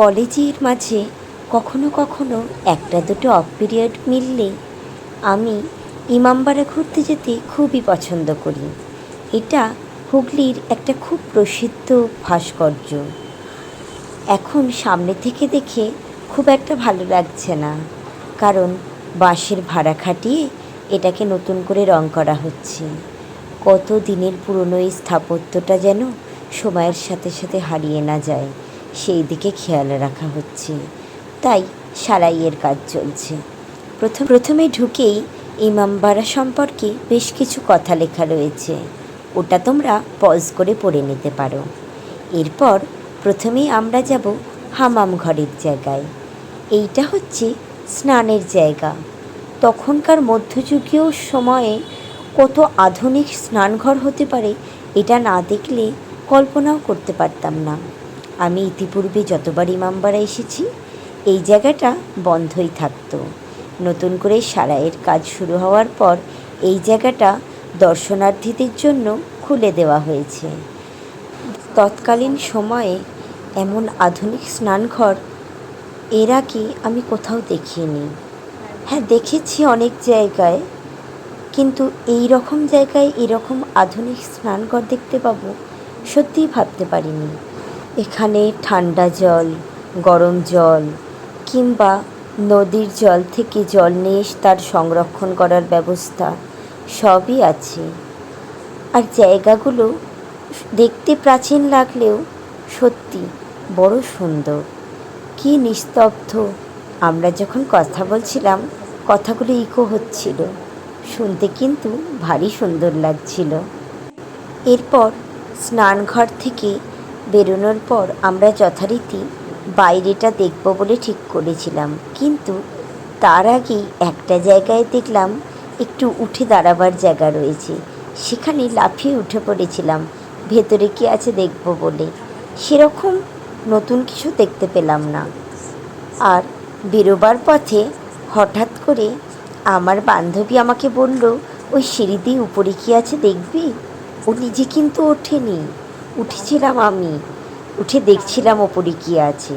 কলেজের মাঝে কখনো কখনো একটা দুটো অফ পিরিয়ড মিললে আমি ইমামবাড়া ঘুরতে যেতে খুবই পছন্দ করি। এটা হুগলির একটা খুব প্রসিদ্ধ ভাস্কর্য। এখন সামনে থেকে দেখে খুব একটা ভালো লাগছে না, কারণ বাঁশের ভাড়া খাটিয়ে এটাকে নতুন করে রং করা হচ্ছে। কত দিনের পুরনো এই স্থাপত্যটা যেন সময়ের সাথে সাথে হারিয়ে না যায়। সেই দিকে খেয়াল রাখা হচ্ছে। তাই সারাইয়ের কাজ চলছে। প্রথম, প্রথমে ঢুকেই ইমামবাড়া সম্পর্কে বেশ কিছু কথা লেখা রয়েছে। ওটা তোমরা পজ করে পড়ে নিতে পারো। এরপর প্রথমেই আমরা যাব হামাম ঘরের জায়গায়। এইটা হচ্ছে স্নানের জায়গা। তখনকার মধ্যযুগীয় সময়ে কত আধুনিক স্নানঘর হতে পারে এটা না দেখলে কল্পনাও করতে পারতাম না। আমি ইতিপূর্বে যতবার ইমামবাড়া এসেছি, এই জায়গাটা বন্ধই থাকতো। নতুন করে সারাইয়ের কাজ শুরু হওয়ার পর এই জায়গাটা দর্শনার্থীদের জন্য খুলে দেওয়া হয়েছে। তৎকালীন সময়ে এমন আধুনিক স্নানঘর এর আগে আমি কোথাও দেখিনি। হ্যাঁ দেখেছি অনেক জায়গায়, কিন্তু এই রকম জায়গায় এরকম আধুনিক স্নানঘর দেখতে পাবো সত্যিই ভাবতে পারিনি। এখানে ঠান্ডা জল, গরম জল কিংবা নদীর জল থেকে জল নিয়ে তার সংরক্ষণ করার ব্যবস্থা সবই আছে। আর জায়গাগুলো দেখতে প্রাচীন লাগলেও সত্যি বড় সুন্দর। কি নিস্তব্ধ। আমরা যখন কথা বলছিলাম, কথাগুলো ইকো হচ্ছিল। শুনতে কিন্তু ভারী সুন্দর লাগছিল। এরপর স্নানঘর থেকে বেরোনোর পর আমরা যথারীতি বাইরেটা দেখব বলে ঠিক করেছিলাম। কিন্তু তার আগেই একটা জায়গায় দেখলাম একটু উঠে দাঁড়াবার জায়গা রয়েছে। সেখানে লাফিয়ে উঠে পড়েছিলাম। ভেতরে কি আছে দেখব বলে। সেরকম নতুন কিছু দেখতে পেলাম না। আর বেরোবার পথে হঠাৎ করে আমার বান্ধবী আমাকে বলল, ওই সিঁড়ি দিয়ে উপরে কি আছে দেখবি? ও নিজে কিন্তু ওঠেনি। উঠেছিলাম আমি। উঠে দেখছিলাম ওপরে কি আছে।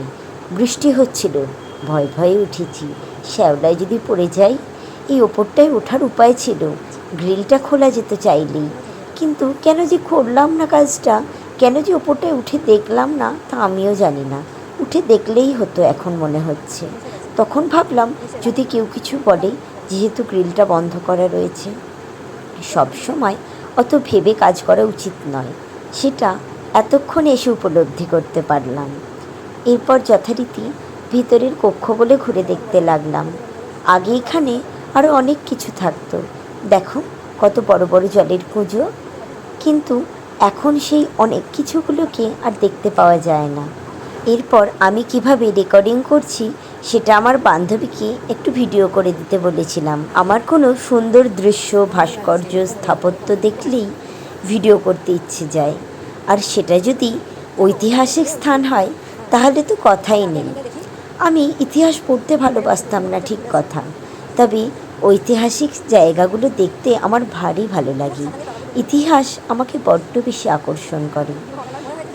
বৃষ্টি হচ্ছিল। ভয় ভয়ে উঠেছি। শ্যাওলায় যদি পড়ে যাই, এই ওপরটায় ওঠার উপায় ছিল। গ্রিলটা খোলা যেত চাইলেই। কিন্তু কেন যে করলাম না কাজটা? কেন যে ওপরটায় উঠে দেখলাম না, তা আমিও জানি না। উঠে দেখলেই হতো এখন মনে হচ্ছে। তখন ভাবলাম, যদি কেউ কিছু বলে, যেহেতু গ্রিলটা বন্ধ করা রয়েছে। সব সময় অত ভেবে কাজ করা উচিত নয়। সেটা এতক্ষণে এসে উপলব্ধি করতে পারলাম। এরপর যথারীতি ভিতরের কক্ষ বলে ঘুরে দেখতে লাগলাম। আগে এখানে আরও অনেক কিছু থাকতো। দেখো, কত বড় বড় জলের পুজো কিন্তু এখন সেই অনেক কিছুগুলোকে আর দেখতে পাওয়া যায় না। এরপর আমি কীভাবে রেকর্ডিং করছি সেটা আমার বান্ধবীকে একটু ভিডিও করে দিতে বলেছিলাম। আমার কোনো সুন্দর দৃশ্য, ভাস্কর্য, স্থাপত্য দেখলেই ভিডিও করতে ইচ্ছে যায়। আর সেটা যদি ঐতিহাসিক স্থান হয়, তাহলে তো কথাই নেই। আমি ইতিহাস পড়তে ভালোবাসতাম না ঠিক কথা। তবে ঐতিহাসিক জায়গাগুলো দেখতে আমার ভারী ভালো লাগে। ইতিহাস আমাকে বড্ড বেশি আকর্ষণ করে।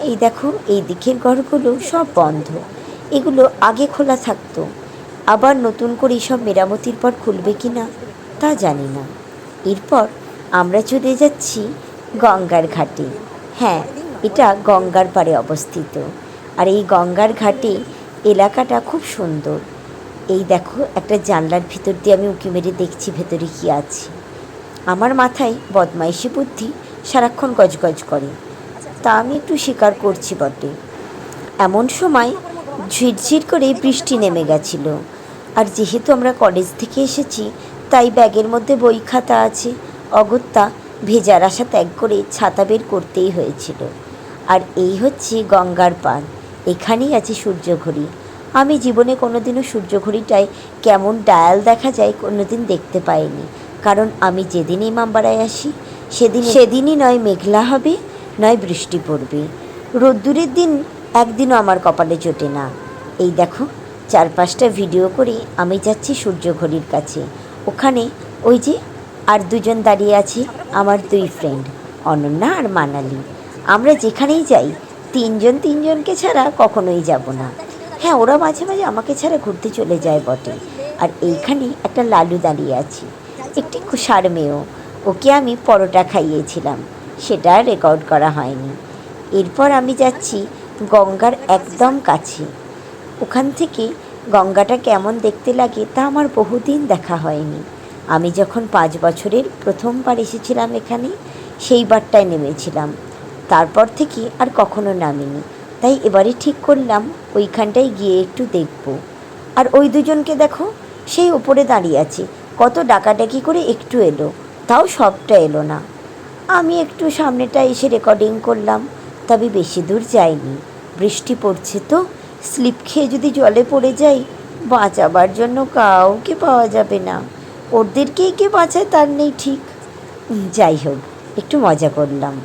এই দেখো, এই দিকের ঘরগুলো সব বন্ধ। এগুলো আগে খোলা থাকতো। আবার নতুন করে সব মেরামতির পর খুলবে কি না তা জানি না। এরপর আমরা চলে যাচ্ছি গঙ্গার ঘাটে। হ্যাঁ এটা গঙ্গার পাড়ে অবস্থিত। আর এই গঙ্গার ঘাটে এলাকাটা খুব সুন্দর। এই দেখো, একটা জানলার ভিতর দিয়ে আমি উঁকি মেরে দেখছি ভেতরে কি আছে। আমার মাথায় বদমাইশি বুদ্ধি সারাক্ষণ গজগজ করে। তা আমি একটু স্বীকার করছি বটে। এমন সময় ঝিরঝির করে বৃষ্টি নেমে গেছিল। আর যেহেতু আমরা কলেজ থেকে এসেছি, তাই ব্যাগের মধ্যে বই খাতা আছে, অগত্যা ভেজার আশা ত্যাগ করে ছাতা বের করতেই হয়েছিল। আর এই হচ্ছে গঙ্গার পার এখানেই আছে সূর্যঘড়ি। আমি জীবনে কোনোদিনও সূর্যঘড়িটায় কেমন ডায়াল দেখা যায় কোনোদিন দেখতে পাইনি। কারণ আমি যেদিন ইমামবাড়ায় আসি, সেদিন সেদিনই নয় মেঘলা হবে, নয় বৃষ্টি পড়বে। রোদ্দুরের দিন একদিনও আমার কপালে জোটে না। এই দেখো চার পাঁচটা ভিডিও করে আমি যাচ্ছি সূর্য ঘড়ির কাছে। ওখানে ওই যে আর দুজন দাঁড়িয়ে আছে আমার দুই ফ্রেন্ড অনন্যা আর মানালি। আমরা যেখানেই যাই, তিনজন তিনজনকে ছাড়া কখনোই যাব না। হ্যাঁ ওরা মাঝে মাঝে আমাকে ছাড়া ঘুরতে চলে যায় বটে। আর এইখানে একটা লালু দাঁড়িয়ে আছে, একটি কুষার মেয়েও। ওকে আমি পরোটা খাইয়েছিলাম, সেটা রেকর্ড করা হয়নি। এরপর আমি যাচ্ছি গঙ্গার একদম কাছে। ওখান থেকে গঙ্গাটা কেমন দেখতে লাগে তা আমার বহুদিন দেখা হয়নি। আমি যখন পাঁচ বছরের প্রথমবার এসেছিলাম এখানে, সেই বারটায় নেমেছিলাম। তারপর থেকে আর কখনো নামিনি। তাই এবারে ঠিক করলাম, ওইখানটায় গিয়ে একটু দেখব। আর ওই দুজনকে দেখো, সেই উপরে দাঁড়িয়ে আছে। কত ডাকাডাকি করে একটু এলো, তাও সবটা এলো না। আমি একটু সামনেটা এসে রেকর্ডিং করলাম, তবে বেশি দূর যাইনি। বৃষ্টি পড়ছে তো স্লিপ খেয়ে যদি জলে পড়ে যাই, বাঁচাবার জন্য কাউকে পাওয়া যাবে না। ওদেরকেই কে বাঁচায় তার নেই ঠিক। যাই হোক একটু মজা করলাম।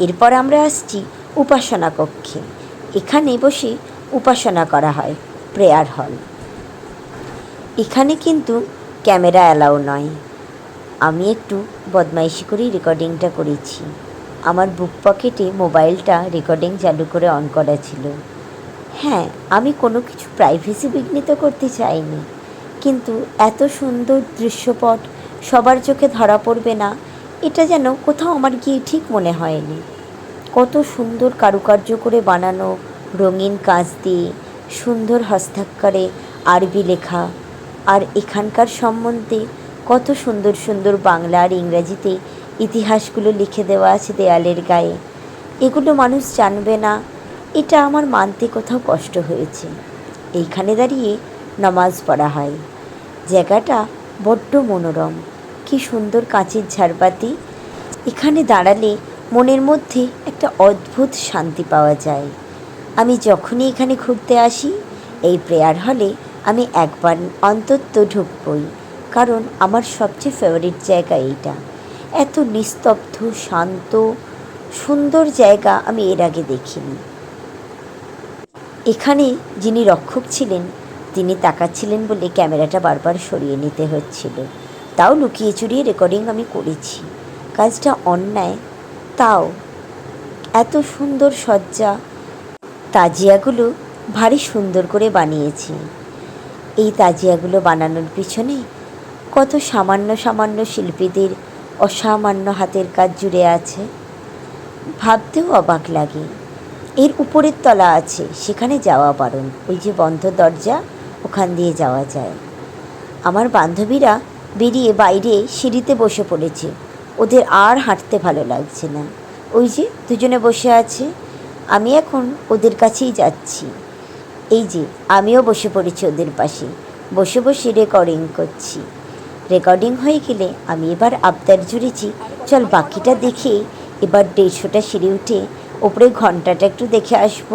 এরপর আমরা আসছি উপাসনা কক্ষে। এখানে বসে উপাসনা করা হয়, প্রেয়ার হল। এখানে কিন্তু ক্যামেরা অ্যালাউ নয়। আমি একটু বদমাইশি করেই রেকর্ডিংটা করেছি। আমার বুক পকেটে মোবাইলটা রেকর্ডিং চালু করে অন করা ছিল। হ্যাঁ আমি কোনো কিছু প্রাইভেসি বিঘ্নিত করতে চাইনি। কিন্তু এত সুন্দর দৃশ্যপট সবার চোখে ধরা পড়বে না, এটা যেন কোথাও আমার গিয়ে ঠিক মনে হয়নি। কত সুন্দর কারুকার্য করে বানানো, রঙিন কাঁচ দিয়ে, সুন্দর হস্তাক্ষরে আরবি লেখা। আর এখানকার সম্বন্ধে কত সুন্দর সুন্দর বাংলা আর ইংরাজিতে ইতিহাসগুলো লিখে দেওয়া আছে দেয়ালের গায়ে। এগুলো মানুষ জানবে না, এটা আমার মানতে কোথাও কষ্ট হয়েছে। এইখানে দাঁড়িয়ে নামাজ পড়া হয়। জায়গাটা বড্ড মনোরম। কি সুন্দর কাঁচের ঝাড়বাতি। এখানে দাঁড়ালে মনের মধ্যে একটা অদ্ভুত শান্তি পাওয়া যায়। আমি যখনই এখানে ঘুরতে আসি, এই প্রেয়ার হলে আমি একবার অন্তত ঢুকবই, কারণ আমার সবচেয়ে ফেভারিট জায়গা এইটা। এত নিস্তব্ধ, শান্ত, সুন্দর জায়গা আমি এর আগে দেখিনি। এখানে যিনি রক্ষক ছিলেন তিনি তাকাচ্ছিলেন বলে ক্যামেরাটা বারবার সরিয়ে নিতে হচ্ছিল। তাও লুকিয়ে চুরিয়ে রেকর্ডিং আমি করেছি। কাজটা অন্যায়। তাও। এত সুন্দর সজ্জা তাজিয়াগুলো ভারী সুন্দর করে বানিয়েছি। এই তাজিয়াগুলো বানানোর পিছনে কত সামান্য সামান্য শিল্পীদের অসামান্য হাতের কাজ জুড়ে আছে। ভাবতেও অবাক লাগে। এর উপরের তলা আছে, সেখানে যাওয়া বারণ। ওই যে বন্ধ দরজা। ওখান দিয়ে যাওয়া যায়। আমার বান্ধবীরা বেরিয়ে বাইরে সিঁড়িতে বসে পড়েছে। ওদের আর হাঁটতে ভালো লাগছে না। ওই যে দুজনে বসে আছে। আমি এখন ওদের কাছেই যাচ্ছি। এই যে, আমিও বসে পড়েছি ওদের পাশে। বসে বসে রেকর্ডিং করছি। রেকর্ডিং হয়ে গেলে আমি এবার আবদার জুড়েছি। চল বাকিটা দেখে এবার দেড়শোটা সিঁড়ি উঠে ওপরে ঘন্টাটা একটু দেখে আসব।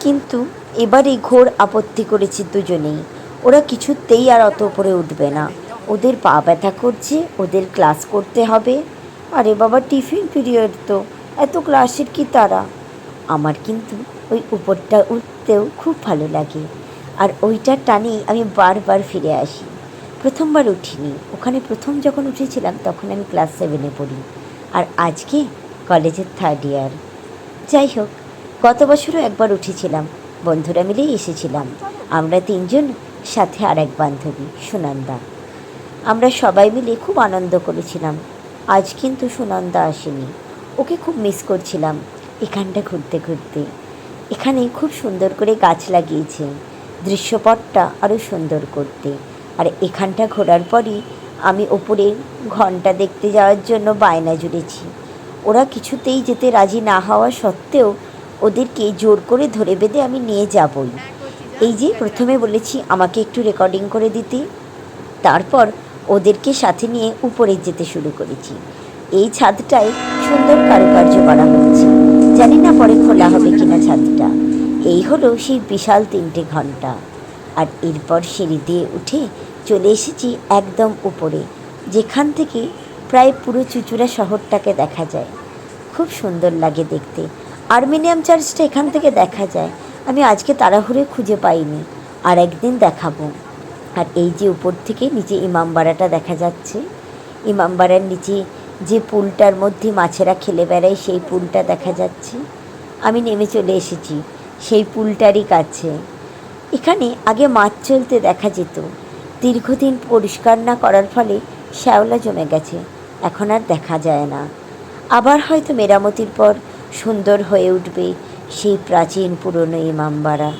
কিন্তু এবারে ঘোর আপত্তি করেছে দুজনেই। ওরা কিছুতেই আর অত উপরে উঠবে না। ওদের পা ব্যথা করছে, ওদের ক্লাস করতে হবে। আরে বাবা, টিফিন পিরিয়ড তো, এত ক্লাসের কি তারা? আমার কিন্তু ওই উপরটা উঠতেও খুব ভালো লাগে। আর ওইটার টানেই আমি বারবার ফিরে আসি। প্রথমবার উঠিনি। ওখানে প্রথম যখন উঠেছিলাম, তখন আমি ক্লাস সেভেনে পড়ি। আর আজকে কলেজের থার্ড ইয়ার যাই হোক, গত বছরও একবার উঠেছিলাম। বন্ধুরা মিলেই এসেছিলাম। আমরা তিনজন সাথে আর এক বান্ধবী, সুনন্দা। আমরা সবাই মিলে খুব আনন্দ করেছিলাম। আজ কিন্তু সুনন্দা আসেনি। ওকে খুব মিস করছিলাম এখানটা ঘুরতে ঘুরতে। এখানে খুব সুন্দর করে গাছ লাগিয়েছে, দৃশ্যপটটা আরও সুন্দর করতে। আর এখানটা ঘোরার পরই আমি ওপরে ঘণ্টা দেখতে যাওয়ার জন্য বায়না জুড়েছি। ওরা কিছুতেই যেতে রাজি না হওয়া সত্ত্বেও ওদেরকে জোর করে ধরে বেঁধে আমি নিয়ে যাবই। এই যে প্রথমে বলেছি, আমাকে একটু রেকর্ডিং করে দিতে। তারপর ওদেরকে সাথে নিয়ে উপরে যেতে শুরু করেছি। এই ছাদটায় সুন্দর কারুকার্য করা হচ্ছে জানি না পরে খোলা হবে কিনা ছাদটা। এই হলো সেই বিশাল তিনটে ঘণ্টা। আর এরপর সিঁড়ি দিয়ে উঠে চলে এসেছি একদম উপরে, যেখান থেকে প্রায় পুরো চুচুড়া শহরটাকে দেখা যায়। খুব সুন্দর লাগে দেখতে। আর্মেনিয়াম চার্চটা এখান থেকে দেখা যায়। আমি আজকে তাড়াহুড়ে খুঁজে পাইনি। আর একদিন দেখাবো। আর এই যে উপর থেকে নিচে ইমামবাড়াটা দেখা যাচ্ছে। ইমামবাড়ার নিচে যে পুলটার মধ্যে মাছেরা খেলে বেড়ায়, সেই পুলটা দেখা যাচ্ছে। আমি নেমে চলে এসেছি। সেই পুলটারই কাছে। এখানে আগে মাছ চলতে দেখা যেত। দীর্ঘদিন পরিষ্কার না করার ফলে শ্যাওলা জমে গেছে। এখন আর দেখা যায় না। আবার হয়তো মেরামতির পর সুন্দর হয়ে উঠবে সেই প্রাচীন পুরনো ইমামবাড়া।